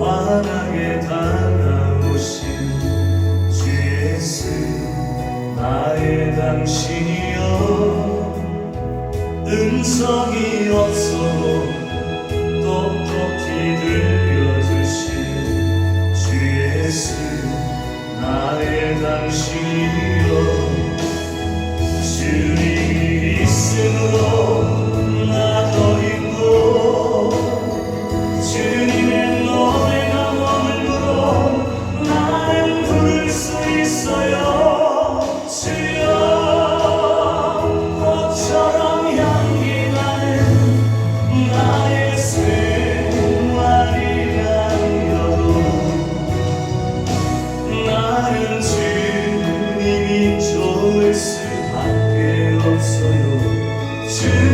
환하게 다가오신 주 예수 나의 당신이여. 음성이 없어도 똑똑히 들려주신 주 예수 나의 당신이여. to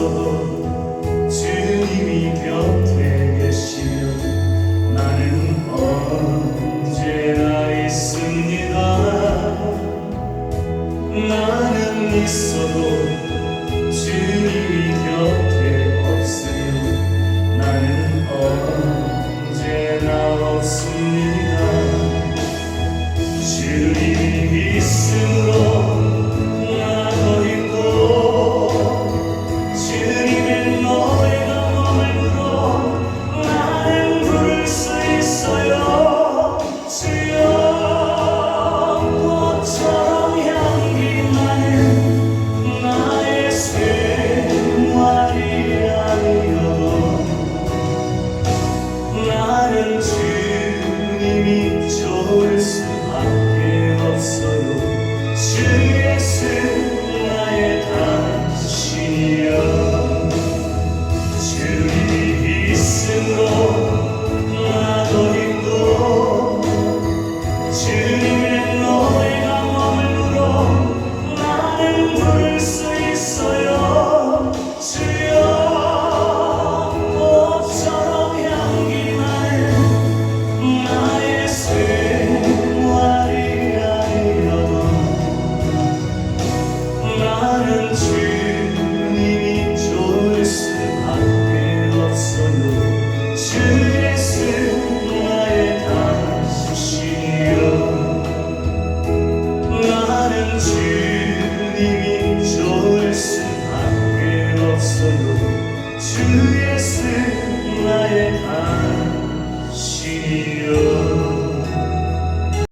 passou. 나는 주님이 좋을 수밖에 없어요. to